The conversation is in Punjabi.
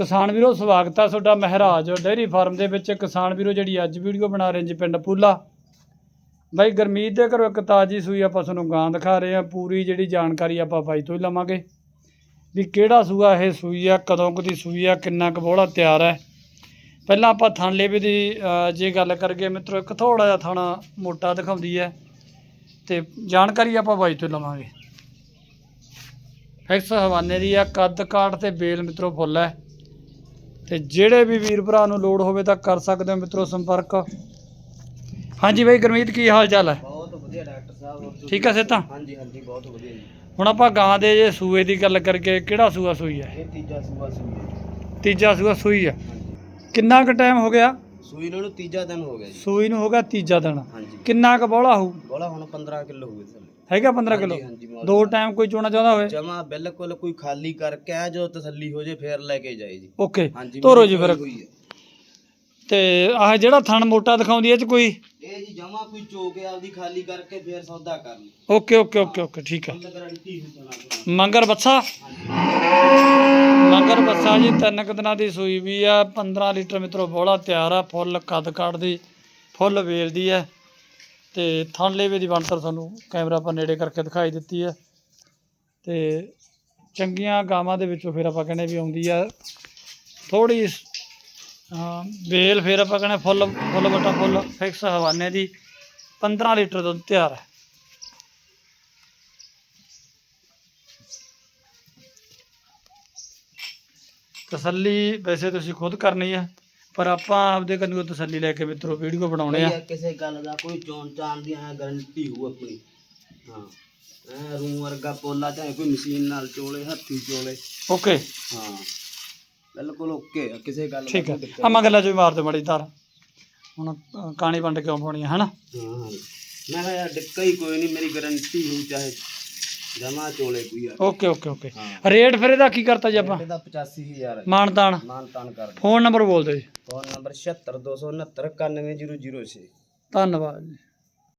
ਕਿਸਾਨ ਵੀਰੋ, ਸਵਾਗਤ ਹੈ ਤੁਹਾਡਾ ਮਹਿਰਾਜ। ਡੇਅਰੀ ਫਾਰਮ ਦੇ ਵਿੱਚ ਕਿਸਾਨ ਵੀਰੋ ਜਿਹੜੀ ਅੱਜ ਵੀਡੀਓ ਬਣਾ ਰਹੇ ਜੀ ਪਿੰਡ ਪੂਲਾ। ਬਾਈ ਗਰਮੀਤ ਦੇ ਘਰੋਂ ਇੱਕ ਤਾਜੀ ਸੂਈ ਆਪਾਂ ਤੁਹਾਨੂੰ ਗਾਂ ਦਿਖਾ ਰਹੇ ਆ ਪੂਰੀ ਜਿਹੜੀ ਜਾਣਕਾਰੀ ਆਪਾਂ ਬਾਈ ਤੋਂ ਹੀ ਲਵਾਂਗੇ ਵੀ ਕਿਹੜਾ ਸੂਆ ਇਹ ਸੂਈ ਆ, ਕਦੋਂ ਕੁ ਦੀ ਸੂਈ ਆ, ਕਿੰਨਾ ਕੁ ਬੋਲਾ ਤਿਆਰ ਹੈ। ਪਹਿਲਾਂ ਆਪਾਂ ਥਣ ਲੇਵੇ ਦੀ ਜੇ ਗੱਲ ਕਰਗੇ ਮਿੱਤਰੋ, ਇੱਕ ਥੋੜਾ ਜਿਹਾ ਥਾਣਾ ਮੋਟਾ ਦਿਖਾਉਂਦੀ ਹੈ। ਤੇ ਜਾਣਕਾਰੀ ਆਪਾਂ ਬਾਈ ਤੋਂ ਹੀ ਲਵਾਂਗੇ। ਫਿਕਸ ਹਵਾਨੇ ਦੀ ਆ ਕੱਦ ਕਾਠ ਤੇ ਬੇਲ ਮਿੱਤਰੋ, ਫੁੱਲ ਹੈ। ਤੇ ਜਿਹੜੇ ਵੀ ਵੀਰ ਭਰਾ ਨੂੰ ਲੋੜ ਹੋਵੇ ਤਾਂ ਕਰ ਸਕਦੇ ਹੋ ਮਿੱਤਰੋ ਸੰਪਰਕ। ਹਾਂਜੀ ਬਾਈ ਗੁਰਮੀਤ ਕੀ ਹਾਲ ਚਾਲ ਹੈ? ਬਹੁਤ ਵਧੀਆ ਡਾਕਟਰ ਸਾਹਿਬ ਹੋਰ ਠੀਕ ਹੈ ਸੇਤਾ ਹਾਂਜੀ ਹਾਂਜੀ ਬਹੁਤ ਵਧੀਆ ਜੀ। ਹੁਣ ਆਪਾਂ ਗਾਂ ਦੇ ਜੇ ਸੂਏ ਦੀ ਗੱਲ ਕਰਕੇ ਕਿਹੜਾ ਸੂਆ ਸੂਈ ਹੈ? ਇਹ ਤੀਜਾ ਸੂਆ ਸੂਈ ਹੈ ਤੀਜਾ ਸੂਆ ਸੂਈ ਹਾਂਜੀ। ਕਿੰਨਾ ਕੁ ਟਾਈਮ ਹੋ ਗਿਆ? ਸੂਈ ਨੂੰ ਤੀਜਾ ਦਿਨ ਹੋ ਗਿਆ ਜੀ। ਸੂਈ ਨੂੰ ਹੋ ਗਿਆ ਤੀਜਾ ਦਿਨ। ਹਾਂਜੀ। ਕਿੰਨਾ ਕੁ ਬੋਲਾ ਹੋਊ? ਬੋਲਾ ਹੁਣ 15 ਕਿਲੋ ਹੋ ਗਏ ਥੱਲੇ। ਹੈਗਾ 15 ਕਿਲੋ? ਹਾਂਜੀ ਦੋ ਟਾਈਮ ਕੋਈ ਚੋਣਾ ਚਾਹੁੰਦਾ ਹੋਵੇ? ਜਮਾ ਬਿਲਕੁਲ ਕੋਈ ਖਾਲੀ ਕਰਕੇ ਆ ਜੋ ਤਸੱਲੀ ਹੋ ਜੇ ਫੇਰ ਲੈ ਕੇ ਜਾਏ ਜੀ। ਓਕੇ। ਹਾਂਜੀ ਤੋਰੋ ਮੇਰੀ ਜੀ ਫਿਰ। ਹੋਈ ਹੈ। ਤੇ ਆਹ ਜਿਹੜਾ ਥਣ ਮੋਟਾ ਦਿਖਾਉਂਦੀ ਇਹ ਚ ਕੋਈ? ਇਹ ਜੀ ਜਮਾ ਕੋਈ ਚੋ ਕੇ ਆਪਦੀ ਖਾਲੀ ਕਰਕੇ ਫੇਰ ਸੌਦਾ ਕਰ ਲਈ। ਓਕੇ ਓਕੇ ਓਕੇ ਓਕੇ ਠੀਕ ਆ। ਗਰੰਟੀ ਮੰਗਰ ਬੱਸਾ? ਮੰਗਰ ਬੱਸਾ ਜੀ ਤਿੰਨ ਕੁ ਦਿਨਾਂ ਦੀ ਸੂਈ ਵੀ ਆ 15 ਲੀਟਰ ਮਿੱਤਰੋ ਬੋਲਾ ਤਿਆਰ ਆ ਫੁੱਲ ਕੱਦ ਕੱਢਦੀ ਫੁੱਲ ਵੇਲ ਦੀ ਹੈ ਤੇ ਥਣ ਲੇਵੇ ਦੀ ਬਣਤਰ ਤੁਹਾਨੂੰ ਕੈਮਰਾ ਪਰ ਨੇੜੇ ਕਰਕੇ ਦਿਖਾਈ ਦਿੱਤੀ ਹੈ ਤੇ ਚੰਗੀਆਂ ਗਾਵਾਂ ਦੇ ਵਿੱਚੋਂ ਫਿਰ ਆਪਾਂ ਕਹਿੰਦੇ ਵੀ ਆਉਂਦੀ ਆ ਥੋੜੀ ਵੇਲ ਫਿਰ ਆਪਾਂ ਕਹਿੰਦੇ ਫੁੱਲ ਫੁੱਲ ਵੱਟਾ ਫੁੱਲ ਫਿਕਸ ਹਵਾਨੇ ਦੀ 15 ਲੀਟਰ ਦੁੱਧ ਤਿਆਰ ਹੈ। ਤਸੱਲੀ ਵੈਸੇ ਤੁਸੀਂ ਖੁਦ ਕਰਨੀ ਹੈ ਪਰ ਆਪਾਂ ਆਪਦੇ ਕੰਨੂ ਤਸੱਲੀ ਲੈ ਕੇ ਮਿੱਤਰੋ ਵੀਡੀਓ ਬਣਾਉਣੇ ਆ। ਕਿਸੇ ਗੱਲ ਦਾ ਕੋਈ ਚੋਣ ਚਾਣ ਦੀ ਐ ਗਰੰਟੀ ਹੋ ਆਪਣੀ। ਹਾਂ ਐ ਰੂ ਵਰਗਾ ਪੋਲਾ ਚਾਹੇ ਕੋਈ ਮਸ਼ੀਨ ਨਾਲ ਚੋਲੇ ਹੱਥੀ ਚੋਲੇ। ਓਕੇ ਹਾਂ। ਬਿਲਕੁਲ ਓਕੇ ਕਿਸੇ ਗੱਲ ਦਾ ਠੀਕ ਹੈ ਆ ਮਗਲਾ ਜੋ ਮਾਰ ਦਿਓ ਮੜੀ ਤਾਰ ਹੁਣ ਅ, ਕਾਣੀ ਵੰਡ ਕਿਉਂ ਪਾਉਣੀ ਹੈ ਹਨਾ? ਹਾਂ। ਮੈਂ ਕਿਹਾ ਯਾਰ ਡਿੱਕਾ ਹੀ ਕੋਈ ਨਹੀਂ ਮੇਰੀ ਗਰੰਟੀ ਹੋ ਚਾਹੇ ਜਮਾ ਚੋਲੇ ਕੋਈ ਯਾਰ ਓਕੇ ਓਕੇ ਓਕੇ। ਹਾਂ। ਰੇਟ ਫਿਰ ਇਹਦਾ ਕੀ ਕਰਤਾ ਜੀ ਆਪਾਂ? ਇਹਦਾ 85000 ਹੈ ਮਾਨਤਾਨ ਮਾਨ ਤਾਨ। ਕਰ ਫੋਨ ਨੰਬਰ ਬੋਲ ਦਿਓ ਜੀ। ਫੋਨ ਨੰਬਰ 76269 91006 ਧੰਨਵਾਦ ਜੀ।